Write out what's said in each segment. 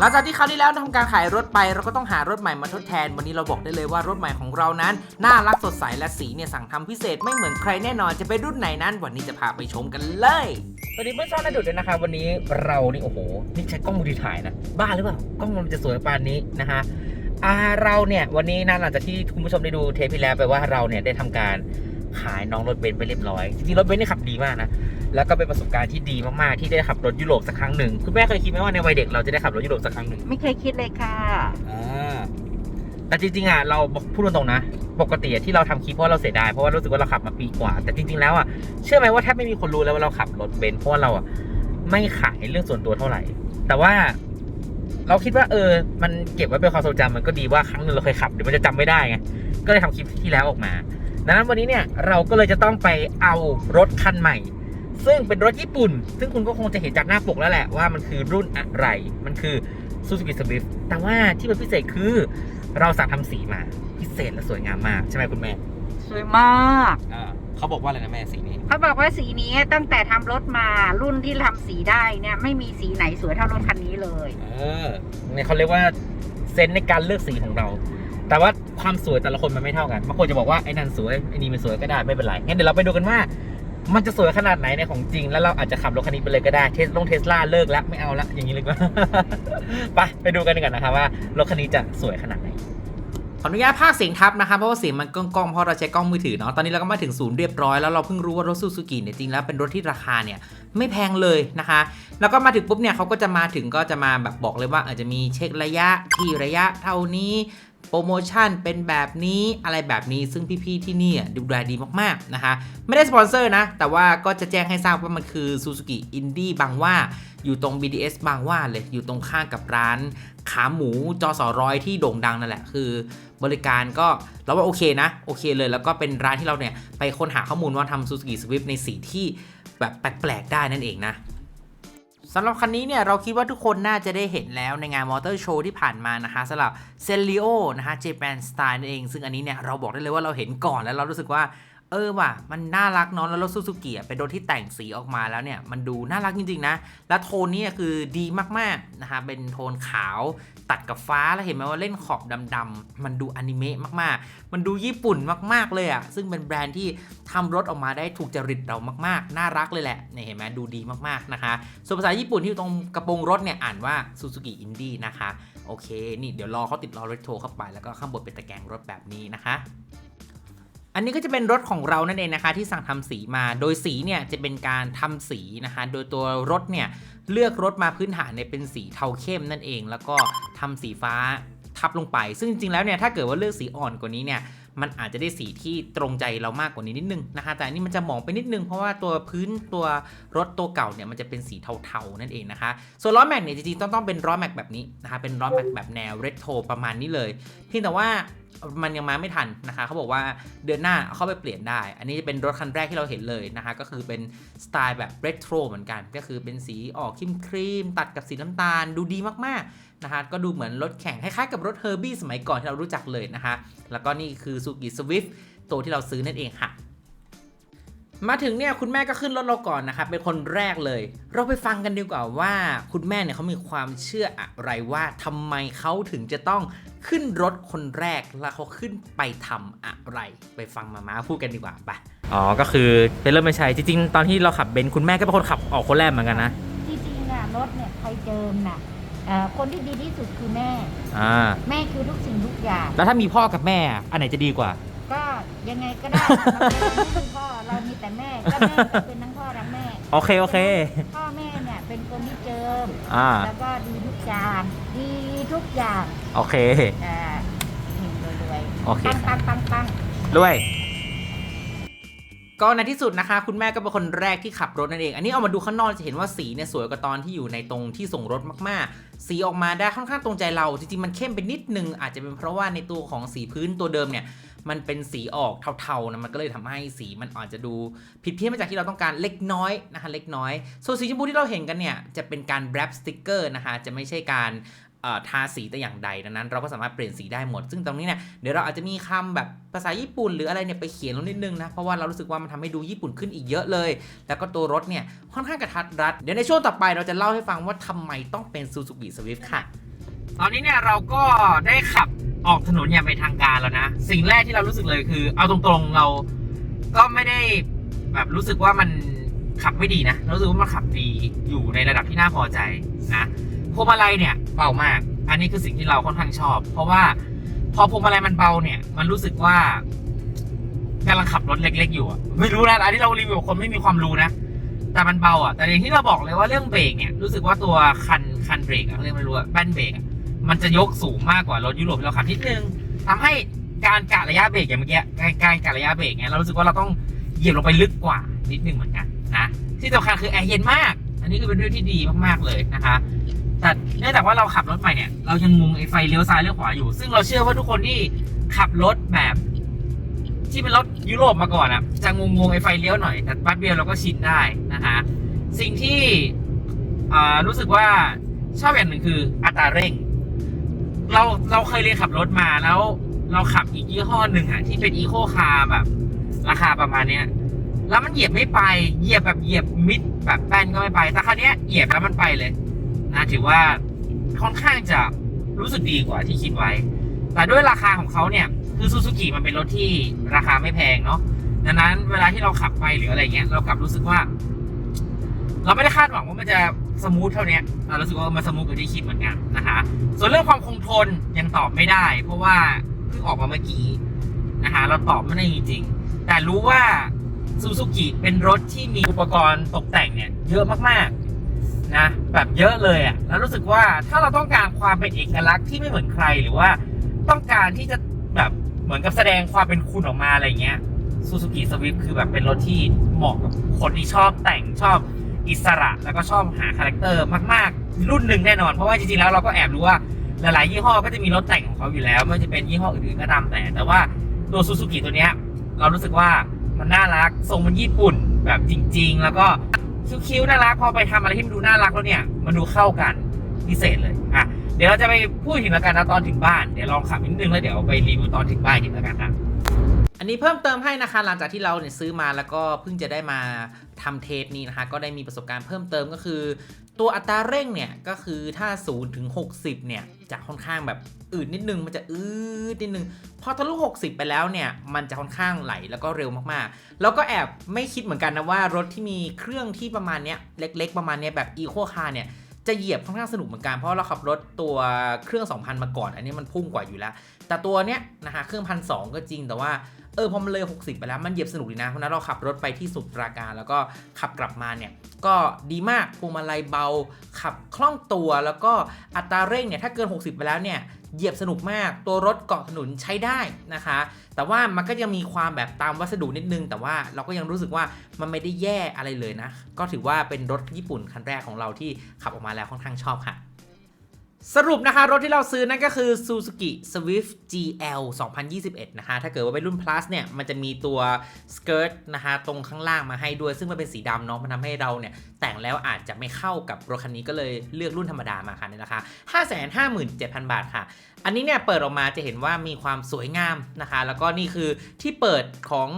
หลังจากที่คราวที่แล้วทำการขายรถไปเราก็ต้องหารถใหม่มาทดแทน วันนี้เราบอกได้เลยว่ารถใหม่ของเรานั้น น่ารักสดใสและสีเนี่ยสั่งทำพิเศษไม่เหมือนใครแน่นอนจะเป็นรุ่นไหนนั้น วันนี้จะพาไปชมกันเลยสวัสดีเพื่อนชอบนาดุดด้วยนะคะวันนี้เรานี่โอ้โหนี่ใช้กล้องมือถือถ่ายนะบ้าหรือเปล่ากล้องมันจะสวยปานนี้นะคะอาเราเนี่ยวันนี้นะหลังจากที่คุณผู้ชมได้ดูเทปที่แล้วไปว่าเราเนี่ยได้ทำการขายน้องรถเบนซ์ไปเรียบร้อยจริงๆรถเบนซ์นี่ขับดีมากนะ แล้วก็เป็นประสบการณ์ที่ดีมากๆที่ได้ขับรถยุโรปสักครั้งหนึ่งคุณแม่เคยคิดไหมว่าในวัยเด็กเราจะได้ขับรถยุโรปสักครั้งหนึ่งไม่เคยคิดเลยค่ะ อ่าแต่จริงๆอะเราบอกพูดตรงๆนะ ปกติอะที่เราทำคลิปเพราะเราเสียดายเพราะว่ารู้สึกว่าเราขับมาปีกว่า แต่จริงๆแล้วอะเชื่อไหมว่าแทบไม่มีคนรู้แล้วว่าเราขับรถเบนซ์เพราะว่าเราอะไม่ขายเรื่องส่วนตัวเท่าไหร่ แต่ว่าเราคิดว่าเออ มันเก็บไว้เป็นความทรงจำมันก็ดีว่าครั้งหนึ่งเราเคยขับเดี๋ยวมันจะจำไม่ได้ไงก็เลยทำคลิปที่แล้วออกมาดังนั้นวันนี้เนี่ยเราก็เลยจะต้องไปเอารถคันใหม่ ซึ่งเป็นรถญี่ปุ่น ซึ่งคุณก็คงจะเห็นจากหน้าปกแล้วแหละว่ามันคือรุ่นอะไร มันคือ Suzuki Swift แต่ว่าที่มันพิเศษคือ เราสั่งทำสีมาพิเศษและสวยงามมาก ใช่ไหมคุณแม่สวยมากเขาบอกว่าอะไรนะแม่สีนี้ เขาบอกว่าสีนี้ตั้งแต่ทำรถมารุ่นที่ทำสีได้เนี่ยไม่มีสีไหนสวยเท่ารถคันนี้เลย เออเนี่ยเขาเรียกว่าเซนส์ในการเลือกสีของเรา แต่ว่าความสวยแต่ละคนมันไม่เท่ากันบางคนจะบอกว่าไอ้นั่นสวยไอ้นี่ไม่สวยก็ได้ไม่เป็นไรงั้นเดี๋ยวเราไปดูกันว่า มันจะสวยขนาดไหนในของจริง แล้วเราอาจจะขับรถคันนี้ไปเลยก็ได้เทสลงเทสลาเลิกแล้วไม่เอาละอย่างนี้เลยก็ไปไปดูกันดีกว่านะครับว่ารถคันนี้จะสวยขนาดไหนขออนุญาตภาคเสียงทับนะคะเพราะว่าเสียงมันก้องๆเพราะเราใช้กล้องมือถือเนาะตอนนี้เราก็มาถึงศูนย์เรียบร้อยแล้วเราเพิ่งรู้ว่ารถซูซูกิเนี่ยจริงแล้วเป็นรถที่ราคาเนี่ยไม่แพงเลยนะคะ แล้วก็มาถึงปุ๊บเนี่ยเขาก็จะมาถึงก็จะมาแบบบอกเลยว่าอาจจะมีเช็คระยะที่ระยะเท่านี้ โปรโมชั่นเป็นแบบนี้อะไรแบบนี้ซึ่งพี่ๆที่นี่ดูแลดีมากๆนะคะไม่ได้สปอนเซอร์นะ แต่ว่าก็จะแจ้งให้ทราบว่ามันคือ Suzuki Indie บางว่าอยู่ตรง BDS บางว่าเลยอยู่ตรงข้างกับร้านขาหมูจอสอร้อยที่โด่งดังนั่นแหละคือบริการก็เราว่าโอเคนะ โอเคเลยแล้วก็เป็นร้านที่เราเนี่ย ไปค้นหาข้อมูลว่าทำ Suzuki Swift ในสีที่แบบแปลกๆได้นั่นเองนะ สำหรับคันนี้เนี่ยเราคิดว่าทุกคนน่าจะได้เห็นแล้วในงานมอเตอร์โชว์ที่ผ่านมานะคะสำหรับเซลิโอนะคะเจแปนสไตล์นั่นเอง ซึ่งอันนี้เนี่ยเราบอกได้เลยว่าเราเห็นก่อนแล้วเรารู้สึกว่า เออว่ะ มันน่ารักเนาะแล้วรถซูซูกิอะเป็นรถที่แต่งสีออกมาแล้วเนี่ย มันดูน่ารักจริง ๆ นะ แล้วโทนนี้คือดีมากๆนะคะเป็นโทนขาวตัดกับฟ้าแล้วเห็นไหมว่าเล่นขอบดำๆมันดูอนิเมะมากๆ มันดูญี่ปุ่นมากๆเลยอะซึ่งเป็นแบรนด์ที่ทำรถออกมาได้ถูกจริตเรามากๆ น่ารักเลยแหละเนี่ยเห็นไหมดูดีมากๆนะคะส่วนภาษาญี่ปุ่นที่อยู่ตรงกระโปรงรถเนี่ยอ่านว่า Suzuki Indie นะคะโอเคนี่เดี๋ยวรอเขาติดล้อเรโทรเข้าไปแล้วก็ข้างบนเป็นตะแกรงรถแบบนี้นะคะ อันนี้ก็จะเป็นรถของเรานั่นเองนะคะที่สั่งทำสีมา โดยสีเนี่ยจะเป็นการทำสีนะคะโดยตัวรถเนี่ยเลือกรถมาพื้นฐานเนี่ยเป็นสีเทาเข้มนั่นเอง แล้วก็ทำสีฟ้าทับลงไป ซึ่งจริงๆแล้วเนี่ยถ้าเกิดว่าเลือกสีอ่อนกว่านี้เนี่ยมันอาจจะได้สีที่ตรงใจเรามากกว่านี้นิดนึงนะคะแต่อันนี้มันจะมองไปนิดนึงเพราะว่าตัวพื้นตัวรถตัวเก่าเนี่ยมันจะเป็นสีเทาๆนั่นเองนะคะ ส่วนล้อแม็กเนี่ยจริงๆต้องต้องเป็นล้อแม็กแบบนี้นะคะเป็นล้อแม็กแบบแนวเรโทรประมาณนี้เลยเพียงแต่ว่า มันยังมาไม่ทันนะคะเขาบอกว่าเดือนหน้าเข้าไปเปลี่ยนได้ อันนี้จะเป็นรถคันแรกที่เราเห็นเลยนะคะก็คือเป็นสไตล์แบบเรโทรเหมือนกัน ก็คือเป็นสีออกครีมครีมๆตัดกับสีน้ำตาลดูดีมากๆนะคะก็ดูเหมือนรถแข่งคล้ายๆกับรถเฮอร์บี้สมัยก่อนที่เรารู้จักเลยนะคะแล้วก็นี่คือ Suzuki Swift ตัวที่เราซื้อนั่นเองค่ะมาถึงเนี่ยคุณแม่ก็ขึ้นรถเราก่อนนะคะเป็นคนแรกเลย เราไปฟังกันดีกว่าว่า คุณแม่เนี่ยเขามีความเชื่ออะไรว่าทำไมเขาถึงจะต้อง ขึ้นรถคนแรกแล้วเขาขึ้นไปทำอะไรไปฟังมาม่าพูดกันดีกว่าไปอ๋อก็คือเป็นเริ่มไม่ใช่จริงๆ ตอนที่เราขับเบนซ์คุณแม่ก็เป็นคนขับออกคนแรกเหมือนกันนะจริงๆน่ะรถเนี่ยใครเจิมน่ะเอ่อคนที่ดีที่สุดคือแม่ อ่าแม่คือทุกสิ่งทุกอย่าง แล้วถ้ามีพ่อกับแม่อันไหนจะดีกว่า ก็ยังไงก็ได้เราไม่มีพ่อเรามีแต่แม่ก็แม่ก็เป็นทั้งพ่อทั้งแม่ โอเคโอเค พ่อแม่เนี่ยเป็นคนที่เจิม อ่า แล้วก็ดีทุกอย่างดี ทุกอย่างโอเค อ่าเฮงรวยโอเค ปังปังปังปังด้วย ก็ในที่สุดนะคะ คุณแม่ก็เป็นคนแรกที่ขับรถนั่นเอง อันนี้เอามาดูข้างนอกจะเห็นว่าสีเนี่ยสวยกว่าตอนที่อยู่ในตรงที่ส่งรถมากๆ สีออกมาได้ค่อนข้างตรงใจเรา จริงๆ มันเข้มไปนิดนึง อาจจะเป็นเพราะว่าในตัวของสีพื้นตัวเดิมเนี่ย มันเป็นสีออกเทาๆนะมันก็เลยทำให้สีมันอาจจะดูผิดเพี้ยนมาจากที่เราต้องการเล็กน้อยนะคะเล็กน้อย ส่วนสีชมพูที่เราเห็นกันเนี่ยจะเป็นการแรปสติกเกอร์นะคะจะไม่ใช่การเอ่อ ทาสีแต่อย่างใดดังนั้น เราก็สามารถเปลี่ยนสีได้หมด ซึ่งตรงนี้เนี่ยเดี๋ยวเราอาจจะมีคำแบบภาษาญี่ปุ่นหรืออะไรเนี่ยไปเขียนลงนิดนึงนะ เพราะว่าเรารู้สึกว่ามันทำให้ดูญี่ปุ่นขึ้นอีกเยอะเลย แล้วก็ตัวรถเนี่ยค่อนข้างกระทัดรัด เดี๋ยวในช่วงต่อไปเราจะเล่าให้ฟังว่าทำไมต้องเป็น Suzuki Swift ค่ะ ตอนนี้เนี่ยเราก็ได้ขับออกถนนอย่างเป็นทางการแล้วนะ สิ่งแรกที่เรารู้สึกเลยคือ เอาตรงๆเราก็ไม่ได้แบบรู้สึกว่ามันขับไม่ดีนะเรารู้สึกว่ามันขับดีอยู่ในระดับที่น่าพอใจนะ วงมาลัยเนี่ยเบามาก อันนี้คือสิ่งที่เราค่อนข้างชอบ เพราะว่าพอพวงมาลัยมันเบาเนี่ย มันรู้สึกว่ากำลังขับรถเล็ก ๆ อยู่ไม่รู้นะอันนี้เรารีวิวคนไม่มีความรู้นะแต่มันเบาอะแต่อย่างที่เราบอกเลยว่าเรื่องเบรกเนี่ยรู้สึกว่าตัวคันคันเบรกอะเรียกไม่รู้อะแป้นเบรกมันจะยกสูงมากกว่ารถยุโรปที่เราขับนิดนึงทำให้การกะระยะเบรกอย่างเมื่อกี้การการกะระยะเบรกเนี่ยเรารู้สึกว่าเราต้องเหยียบลงไปลึกกว่านิดนึงเหมือนกันนะที่สำคัญคือแอร์เย็นมาก อันนี้คือเป็นเรื่องที่ดีมากๆเลยนะคะ แต่เนื่องจากว่าเราขับรถใหม่เนี่ย เรายังงงไอ้ไฟเลี้ยวซ้ายเลี้ยวขวาอยู่ ซึ่งเราเชื่อว่าทุกคนที่ขับรถแบบ ที่เป็นรถยุโรปมาก่อนอะ จะงงงไอ้ไฟเลี้ยวหน่อย แต่แป๊บเดียวเราก็ชินได้นะคะ สิ่งที่รู้สึกว่าชอบอย่างหนึ่งคืออัตราเร่ง เราเราเคยเรียนขับรถมาแล้ว เราขับอีกยี่ห้อหนึ่งอะที่เป็นอีโคคาร์แบบ ราคาประมาณเนี้ยแล้วมันเหยียบไม่ไป เหยียบแบบเหยียบมิดแบบแป้นก็ไม่ไป แต่คราวนี้เหยียบแล้วมันไปเลย นะถือว่าค่อนข้างจะรู้สึกดีกว่าที่คิดไว้ แต่ด้วยราคาของเขาเนี่ย คือซูซูกิมันเป็นรถที่ราคาไม่แพงเนาะดังนั้นเวลาที่เราขับไปหรืออะไรเงี้ยเรากลับรู้สึกว่า เราไม่ได้คาดหวังว่ามันจะสมูทเท่านี้เรารู้สึกว่ามันสมูทกว่าที่คิดเหมือนกันนะคะส่วนเรื่องความคงทนยังตอบไม่ได้ เพราะว่าเพิ่งออกมาเมื่อกี้นะคะเราตอบไม่ได้จริงๆแต่รู้ว่าซูซูกิเป็นรถที่มีอุปกรณ์ตกแต่งเนี่ยเยอะมากๆ นะแบบเยอะเลยอะ่ะแล้วรู้สึกว่าถ้าเราต้องการความเป็นเอกลักษณ์ที่ไม่เหมือนใครหรือว่าต้องการที่จะแบบเหมือนกับแสดงความเป็นคุณออกมาอะไรเงี้ยซูซูกิสวิฟคือแบบเป็นรถที่เหมาะกับคนที่ชอบแต่งชอบอิสระ แล้วก็ชอบหาคาแรคเตอร์มาก ๆ รุ่นหนึ่งแน่นอน เพราะว่าจริงๆแล้วเราก็แอบรู้ว่าหลายๆยี่ห้อก็จะมีรถแต่งของเขาอยู่แล้วไม่ว่าจะเป็นยี่ห้ออื่นๆก็ตามแต่ แต่ว่าตัวซูซูกิตัวเนี้ยเรารู้สึกว่ามันน่ารักทรงมันญี่ปุ่นแบบจริง ๆ แล้วก็ คิ้วๆน่ารักพอไปทำอะไรที่มันดูน่ารักแล้วเนี่ยมันดูเข้ากันพิเศษเลยอะเดี๋ยวเราจะไปพูดถึงแล้วกันนะตอนถึงบ้านเดี๋ยวลองขับนิดนึงแล้วเดี๋ยวไปรีวิวตอนถึงบ้านอีกแล้วกันนะ อันนี้เพิ่มเติมให้นะคะหลังจากที่เราเนี่ยซื้อมาแล้วก็เพิ่งจะได้มาทำเทสนี้นะคะ ก็ได้มีประสบการณ์เพิ่มเติมก็คือ ตัวอัตราเร่งเนี่ยก็คือถ้า0ถึง60 เนี่ยจะค่อนข้างแบบอืดนิดนึงมันจะอืดนิดนึงพอทะลุ 60 ไปแล้วเนี่ยมันจะค่อนข้างไหลแล้วก็เร็วมากๆ แล้วก็แอบไม่คิดเหมือนกันนะว่ารถที่มีเครื่องที่ประมาณเนี้ยเล็ก ๆ ประมาณเนี้ยแบบ Eco Car เนี่ยจะเหยียบค่อนข้างสนุกเหมือนกันเพราะเราขับรถตัวเครื่อง 2,000 มาก่อน อันนี้มันพุ่งกว่าอยู่แล้ว แต่ตัวเนี้ยนะคะเครื่องพันสก็จริงแต่ว่า เออพอมันเลย 60 ไปแล้วมันเหยียบสนุกดีนะเพราะนั้นเราขับรถไปที่สุดปราการ แล้วก็ขับกลับมาเนี่ยก็ดีมากพวงมาลัยเบา ขับคล่องตัวแล้วก็อัตราเร่งเนี่ยถ้าเกิน 60 ไปแล้วเนี่ยเหยียบสนุกมากตัวรถเกาะถนนใช้ได้นะคะ แต่ว่ามันก็ยังมีความแบบตามวัสดุนิดนึง แต่ว่าเราก็ยังรู้สึกว่ามันไม่ได้แย่อะไรเลยนะ ก็ถือว่าเป็นรถญี่ปุ่นคันแรกของเราที่ขับออกมาแล้วค่อนข้างชอบค่ะ สรุปนะคะ รถที่เราซื้อนั่นก็คือ Suzuki Swift GL 2021 นะคะ ถ้าเกิดว่าเป็นรุ่น plus เนี่ย มันจะมีตัวสเกิร์ตนะคะตรงข้างล่างมาให้ด้วย ซึ่งมันเป็นสีดำเนาะมันทำให้เราเนี่ย แต่งแล้วอาจจะไม่เข้ากับรถคันนี้ก็เลยเลือกรุ่นธรรมดามาค่ะในราคา557,000 บาทค่ะอันนี้เนี่ยเปิดออกมาจะเห็นว่ามีความสวยงามนะคะ แล้วก็นี่คือที่เปิดของ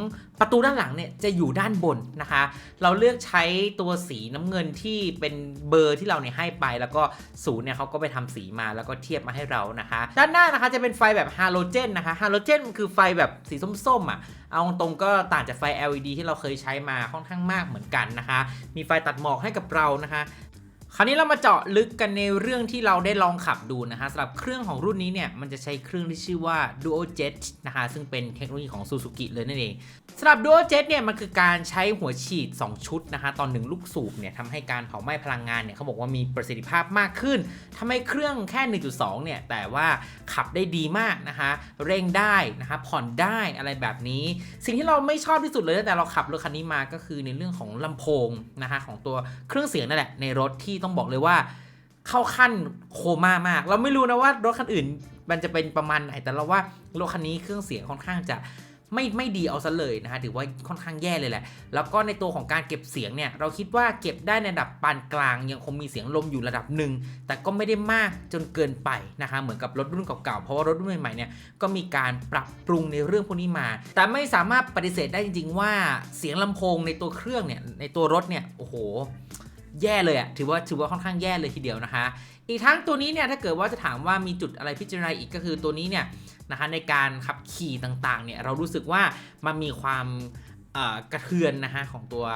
ประตูด้านหลังเนี่ยจะอยู่ด้านบนนะคะ เราเลือกใช้ตัวสีน้ำเงินที่เป็นเบอร์ที่เราเนี่ยให้ไป แล้วก็ศูนย์เนี่ยเขาก็ไปทำสีมาแล้วก็เทียบมาให้เรานะคะ ด้านหน้านะคะจะเป็นไฟแบบฮาโลเจนนะคะฮาโลเจนมันคือไฟแบบสีส้มๆอะเอาตรงก็ต่างจากไฟ LED ที่เราเคยใช้มาค่อนข้างมากเหมือนกันนะคะ มีไฟตัดหมอกให้กับเรานะคะ คราวนี้เรามาเจาะลึกกันในเรื่องที่เราได้ลองขับดูนะคะสำหรับเครื่องของรุ่นนี้เนี่ยมันจะใช้เครื่องที่ชื่อว่า Duo Jet นะคะ ซึ่งเป็นเทคโนโลยีของ Suzuki เลยนั่นเองสำหรับ Duo Jet เนี่ยมันคือการใช้หัวฉีด 2 ชุดนะคะตอนหนึ่งลูกสูบเนี่ยทำให้การเผาไหม้พลังงานเนี่ยเขาบอกว่ามีประสิทธิภาพมากขึ้นทำให้เครื่องแค่ 1.2 เนี่ยแต่ว่าขับได้ดีมากนะคะเร่งได้นะคะผ่อนได้อะไรแบบนี้ สิ่งที่เราไม่ชอบที่สุดเลยตั้งแต่เราขับรถคันนี้มาก็คือในเรื่องของลำโพงนะคะของตัวเครื่องเสียงนั่นแหละในรถที่ต้องบอกเลยว่า เข้าขั้นโคม่ามาก เราไม่รู้นะว่ารถคันอื่น มันจะเป็นประมาณไหน แต่เราว่ารถคันนี้เครื่องเสียงค่อนข้างจะไม่ไม่ดีเอาซะเลยนะคะถือว่าค่อนข้างแย่เลยแหละ แล้วก็ในตัวของการเก็บเสียงเนี่ย เราคิดว่าเก็บได้ในระดับปานกลาง ยังคงมีเสียงลมอยู่ระดับหนึ่ง แต่ก็ไม่ได้มากจนเกินไปนะคะ เหมือนกับรถรุ่นเก่าๆ เพราะว่ารถรุ่นใหม่ๆเนี่ยก็มีการปรับปรุงในเรื่องพวกนี้มา แต่ไม่สามารถปฏิเสธได้จริง ๆ ว่าเสียงลำโพงในตัวเครื่องเนี่ยในตัวรถเนี่ยโอ้โห แย่เลยอะถือว่าถือว่าค่อนข้างแย่เลยทีเดียวนะคะ อีกทั้งตัวนี้เนี่ยถ้าเกิดว่าจะถามว่ามีจุดอะไรพิจารณาอีกก็คือตัวนี้เนี่ยนะคะในการขับขี่ต่างๆเนี่ยเรารู้สึกว่ามันมีความกระเทือนนะฮะของตัว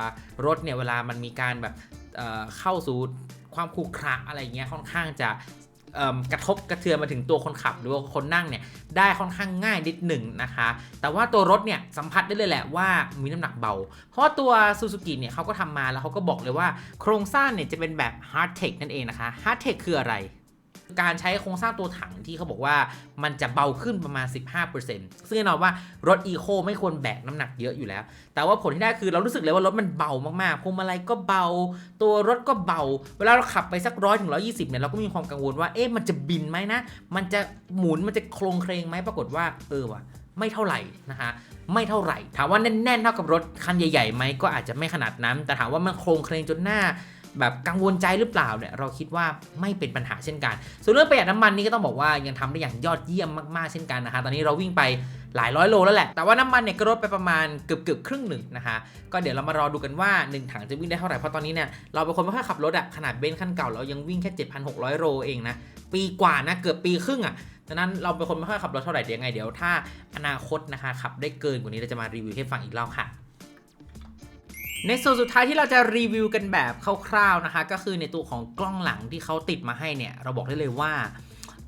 รถเนี่ยเวลามันมีการแบบเข้าสู่ความขรุขระอะไรเงี้ยค่อนข้างจะ กระทบกระเทือนมาถึงตัวคนขับ หรือว่าคนนั่งเนี่ยได้ค่อนข้างง่ายนิดหนึ่งนะคะ แต่ว่าตัวรถเนี่ยสัมผัสได้เลยแหละว่ามีน้ำหนักเบา เพราะตัวซูซูกิเนี่ยเขาก็ทำมาแล้วเขาก็บอกเลยว่าโครงสร้างเนี่ยจะเป็นแบบ Hard Tech นั่นเองนะคะ Hard Tech คืออะไร การใช้โครงสร้างตัวถังที่เขาบอกว่ามันจะเบาขึ้นประมาณ 15%ซึ่งแน่นอนว่ารถ Eco ไม่ควรแบกน้ำหนักเยอะอยู่แล้ว แต่ว่าผลที่ได้คือเรารู้สึกเลยว่ารถมันเบามากๆพวงมาลัยก็เบา ตัวรถก็เบา เวลาเราขับไปสักร้อยถึงร้อยี่สิบเนี่ยเราก็มีความกังวลว่าเอ๊ะมันจะบินไหมนะ มันจะหมุนมันจะโครงเครงไหมปรากฏว่าเออว่ะไม่เท่าไหร่นะคะไม่เท่าไหร่ ถามว่าแน่นๆเท่ากับรถคันใหญ่ๆไหมก็อาจจะไม่ขนาดนั้น แต่ถามว่ามันโครงเครงจนหน้า แบบกังวลใจหรือเปล่าเนี่ยเราคิดว่าไม่เป็นปัญหาเช่นกัน ส่วนเรื่องประหยัดน้ำมันนี่ก็ต้องบอกว่ายังทำได้อย่างยอดเยี่ยมมากๆเช่นกันนะคะตอนนี้เราวิ่งไปหลายร้อยโลแล้วแหละ แต่ว่าน้ำมันเนี่ยก็ลดไปประมาณเกือบเกือบครึ่งหนึ่งนะคะ ก็เดี๋ยวเรามารอดูกันว่า 1 ถังจะวิ่งได้เท่าไหร่ เพราะตอนนี้เนี่ยเราเป็นคนไม่ค่อยขับรถอะขนาดเบนซ์คันเก่าเรายังวิ่งแค่ 7,600 โลเองนะ ปีกว่านะเกือบปีครึ่งอะดังนั้นเราเป็นคนไม่ค่อยขับรถเท่าไหร่เดี๋ยวไงเดี๋ยวถ้าอนาคตนะคะขับได้เกินกว่านี้เราจะมารีวิวให้ฟังอีกรอบค่ะ ในส่วนสุดท้ายที่เราจะรีวิวกันแบบคร่าวๆนะคะ ก็คือในตัวของกล้องหลังที่เขาติดมาให้เนี่ย เราบอกได้เลยว่า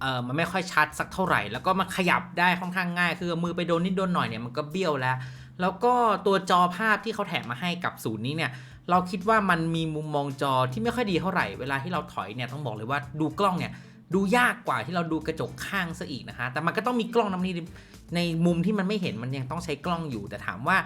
เออมันไม่ค่อยชัดสักเท่าไหร่ แล้วก็มันขยับได้ค่อนข้างง่าย คือมือไปโดนนิดโดนหน่อยเนี่ยมันก็เบี้ยวแล้ว แล้วก็ตัวจอภาพที่เขาแถมมาให้กับศูนย์นี้เนี่ย เราคิดว่ามันมีมุมมองจอที่ไม่ค่อยดีเท่าไหร่ เวลาที่เราถอยเนี่ยต้องบอกเลยว่าดูกล้องเนี่ยดูยากกว่าที่เราดูกระจกข้างซะอีกนะคะ แต่มันก็ต้องมีกล้องน้ำนี้ในมุมที่มันไม่เห็นมันยังต้องใช้กล้องอยู่ แต่ถามว่า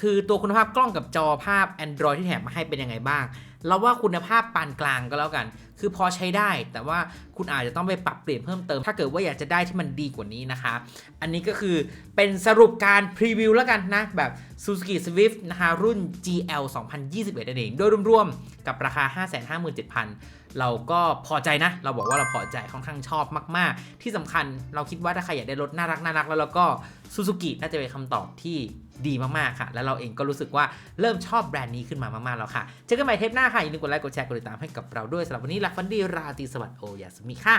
คือตัวคุณภาพกล้องกับจอภาพ Android ที่แถมมาให้เป็นยังไงบ้าง เราว่าคุณภาพปานกลางก็แล้วกัน คือพอใช้ได้ แต่ว่าคุณอาจจะต้องไปปรับเปลี่ยนเพิ่มเติม ถ้าเกิดว่าอยากจะได้ที่มันดีกว่านี้นะคะ อันนี้ก็คือเป็นสรุปการพรีวิวแล้วกันนะ แบบ Suzuki Swift นะคะรุ่น GL 2021นั่นเอง โดยรวมๆกับราคา 557,000 เราก็พอใจนะ เราบอกว่าเราพอใจค่อนข้างชอบมาก ๆ ที่สำคัญเราคิดว่าถ้าใครอยากได้รถน่ารักน่ารักแล้วเราก็ซูซูกิน่าจะเป็นคำตอบที่ดีมาก ๆ ค่ะ แล้วเราเองก็รู้สึกว่าเริ่มชอบแบรนด์นี้ขึ้นมามาก ๆ แล้วค่ะ เจอกันใหม่เทปหน้าค่ะ อย่าลืมกดไลค์ กดแชร์ กดติดตามให้กับเราด้วยสำหรับวันนี้ลักฟันดีราตรีสวัสดิ์โอยาสมิค่ะ